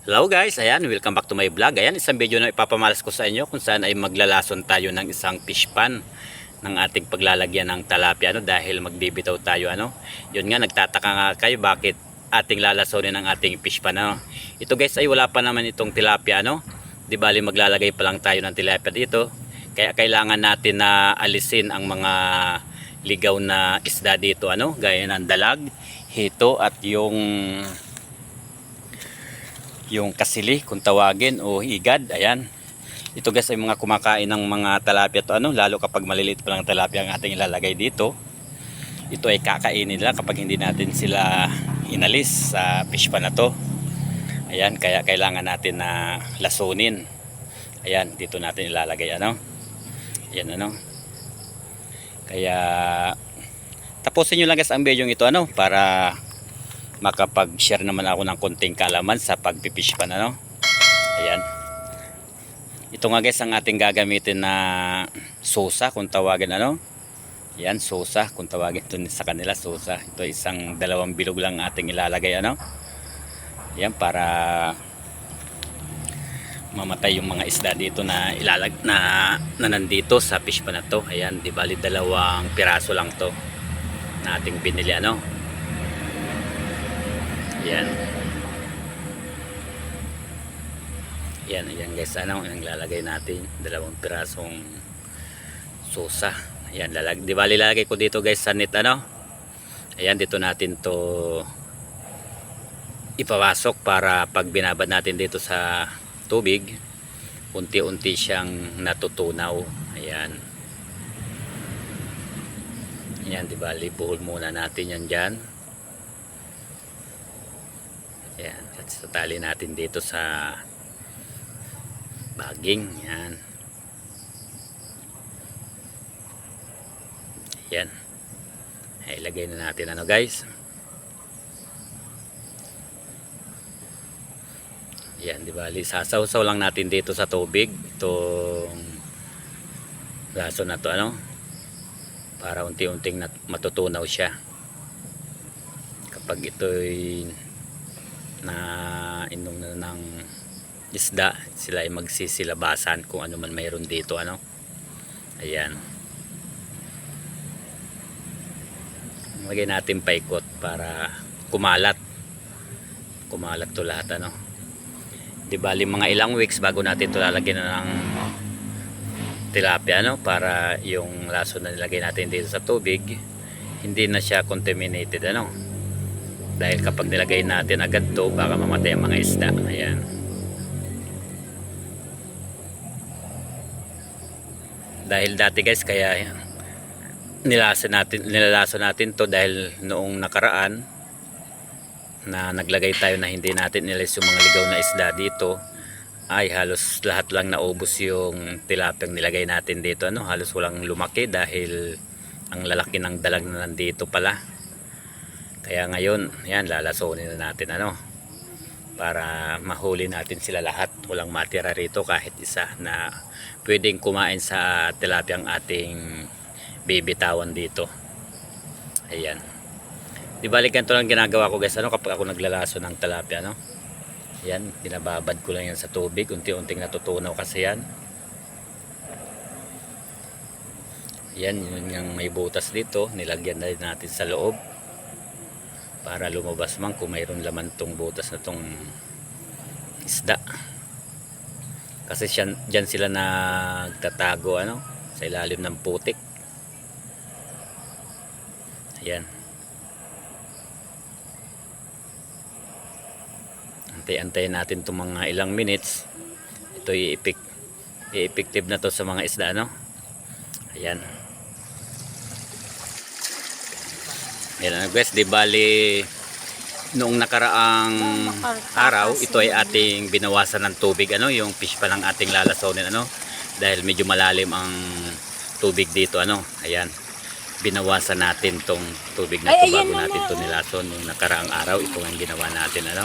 Hello guys, ayan, welcome back to my vlog. Ayan, isang video na ipapamalas ko sa inyo kung saan ay maglalason tayo ng isang fish pan ng ating paglalagyan ng talapia ano, dahil magbibitaw tayo ano. Yun nga, nagtataka nga kayo bakit ating lalasonin ang ating fish pan ano. Ito guys ay wala pa naman itong tilapia ano. Di bali maglalagay pa lang tayo ng tilapia dito. Kaya kailangan natin na alisin ang mga ligaw na isda dito ano, gaya ng dalag, hito at yung yung kasili kung tawagin o higad ayan. Ito guys ay mga kumakain ng mga talapia to. Ano lalo kapag maliliit pa lang talapia ang ating ilalagay dito. Ito ay kakainin nila kapag hindi natin sila inalis sa fish pan na to. Ayan kaya kailangan natin na lasunin. Ayan dito natin ilalagay ano. Ayan ano. Kaya tapusin nyo lang guys ang video ito ano para makapag-share naman ako ng konting kalaman sa pagpipish pan ano. Ayan. Ito nga guys ang ating gagamitin na sosa kung tawagin ano. Ayan, sosa kung tawagin ito sa kanila sosa. Ito isang dalawang bilog lang ating ilalagay ano. Ayan para mamatay yung mga isda dito na ilalag na, na nandito sa fish pan na to. Ayan, di bali dalawang piraso lang to na ating binili ano. Yan. Yan, yan guys. Ano, ang lalagay natin. Dalawang pirasong sosa. Ayan, lalag. Di ba lalagay ko dito guys sa net ano? Ayan, dito natin to ipawasok para pag binabad natin dito sa tubig, unti-unti siyang natutunaw. Ayan. Ayan, di ba? Libuhol muna natin yan dyan. Ayan, at tali natin dito sa baging. Yan. Yan. Ay, ilagay na natin ano guys. Yan, di ba? Sasaw-saw lang natin dito sa tubig. Itong gaso na to ano. Para unti-unting matutunaw siya. Kapag ito'y na inom na ng isda sila ay magsisilabasan kung ano man mayroon dito ano? Ayan. Lagay natin paikot para kumalat. Kumalat to lahat ano? Di bali mga ilang weeks bago natin to lalagyan na ng tilapia ano? Para yung laso na nilagay natin dito sa tubig hindi na siya contaminated ano dahil kapag nilagay natin agad to baka mamatay ang mga isda. Ayan. Dahil dati guys kaya nilasa natin nilalaso natin to dahil noong nakaraan na naglagay tayo na hindi natin nilis yung mga ligaw na isda dito ay halos lahat lang naubos yung tilapiyang nilagay natin dito. Ano halos walang lumaki dahil ang lalaki ng dalag na nandito pala kaya ngayon yan lalasonin na natin ano para mahuli natin sila lahat. Walang matira rito kahit isa na pwedeng kumain sa tilapiyang ating bibitawan dito. Ayan. Di balik ganito lang ginagawa ko guys ano kapag ako naglalaso ng tilapia no yan binababad ko lang yan sa tubig. Unti-unting natutunaw kasi yan. Yan yun yung may butas dito. Nilagyan na rin natin sa loob para lumabas man kung mayroon laman tong butas na tong isda. Kasi siya, dyan sila nagtatago ano sa ilalim ng putik. Ayan. Antay-antayin natin itong mga ilang minutes. Ito i-effective na to sa mga isda no? Ayan Yan ang guys, di bali noong nakaraang araw, ito ay ating binawasan ng tubig ano, yung fish pa ng ating lalasonin ano, dahil medyo malalim ang tubig dito ano. Ayan. Binawasan natin tong tubig na to Ay, ayan bago na natin nga, to oh. nilason nung nakaraang araw, ito ang ginawa natin ano.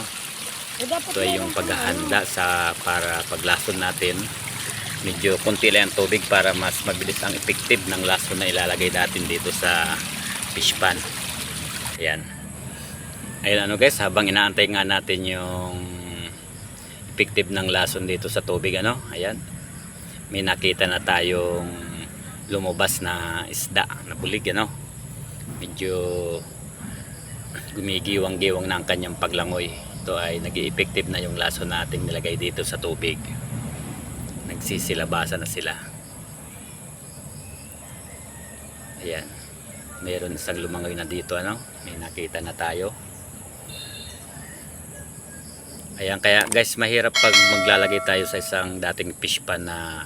Eh, Ito ay yung paghahanda sa para paglason natin. Medyo konti lang ang tubig para mas mabilis ang effective ng lason na ilalagay natin dito sa fish pan. Ayan. Ayan ano guys, habang inaantay nga natin yung effective ng lason dito sa tubig ano? Ayan. May nakita na tayong lumabas na isda na bulig ano? Medyo gumigiwang-giwang na ang kanyang paglangoy. Ito ay nag effective na yung lason nating nilagay dito sa tubig. Nagsisilabasan na sila. Ayan meron isang lumangoy na dito ano may nakita na tayo Ayan, kaya guys, mahirap pag maglalagay tayo sa isang dating fish pan na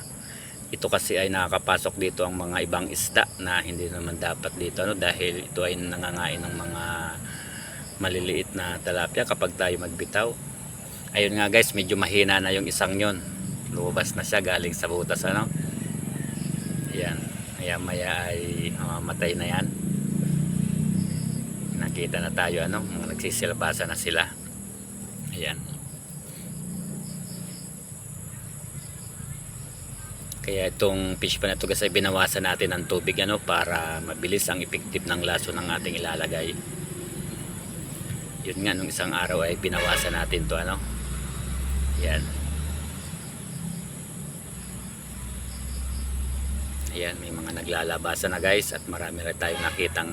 ito kasi ay nakakapasok dito ang mga ibang isda na hindi naman dapat dito ano dahil ito ay nangangain ng mga maliliit na tilapia kapag tayo magbitaw. Ayun nga guys, medyo mahina na yung isang yon. Lumabas na siya galing sa butas ano. Ayan, maya maya ay mamamatay na yan. Nakita na tayo ano, mga nagsisilabasa na sila. Ayan. Kaya itong fish pan na ito kasi binawasan natin ng tubig ano para mabilis ang effective ng laso ng ating ilalagay. Yun nga nung isang araw ay binawasan natin to ano. Yan. Ayan, may mga naglalabasan na guys at marami rin tayong nakitang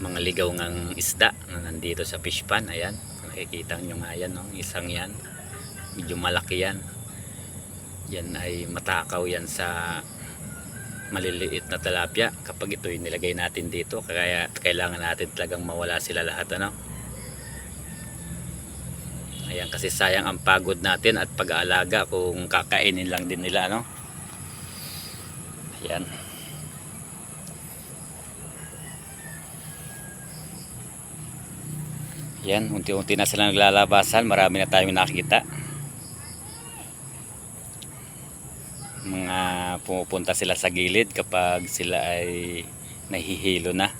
mga ligaw ng isda na nandito sa fish pan. Ayan, nakikita nyo nga yan, no? isang yan. Medyo malaki yan yan ay matakaw yan sa maliliit na tilapia kapag ito nilagay natin dito kaya kailangan natin talagang mawala sila lahat ano ayan kasi sayang ang pagod natin at pag-aalaga kung kakainin lang din nila no ayan yan unti-unti na sila naglalabasan. Marami na tayong nakita mga pumupunta sila sa gilid kapag sila ay nahihilo na.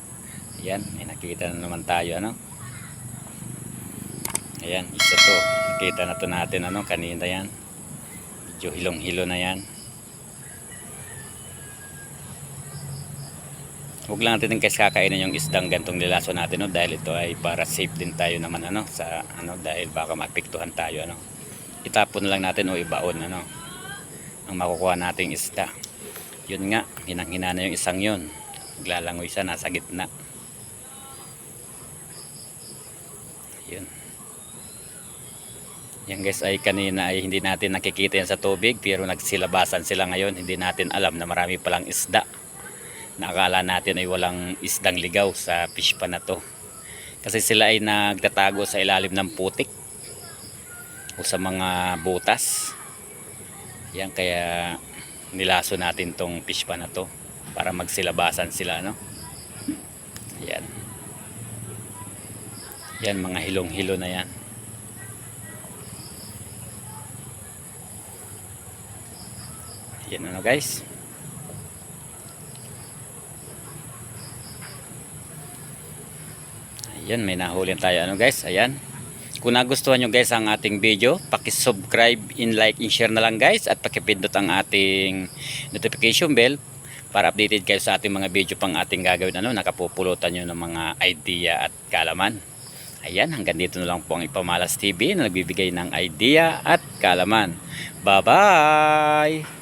Ayan may nakita na naman tayo ano? Ayan isa to. Nakita na to natin ano? Kanina yan. Medyo hilong hilo na yan huwag lang natin kasi kakainin yung isdang gantong nilaso natin no? dahil ito ay para safe din tayo naman ano? Sa ano? Dahil baka mapiktuhan tayo ano? Itapon lang natin o ibaon ano? Ang makukuha nating isda. Yun nga hinang-hina na yung isang yun. Naglalangoy siya nasa gitna. Yun. Yan guys ay kanina ay hindi natin nakikita yan sa tubig pero nagsilabasan sila ngayon. Hindi natin alam na marami palang isda nakakala natin ay walang isdang ligaw sa fish pan na to kasi sila ay nagtatago sa ilalim ng putik o sa mga butas yan kaya nilaso natin tong fish pan na to para magsilabasan sila no. Yan. Yan mga hilong-hilo na yan. Yan ano guys. Ayan, may nahuli tayo ano guys. Ayan. Kung nagustuhan nyo guys ang ating video, pakisubscribe, in like, in share na lang guys at pakipindot ang ating notification bell para updated kayo sa ating mga video pang ating gagawin ano, nakapupulutan nyo ng mga idea at kalaman. Ayan, hanggang dito na lang po ang Ipamalas TV na nagbibigay ng idea at kalaman. Bye-bye!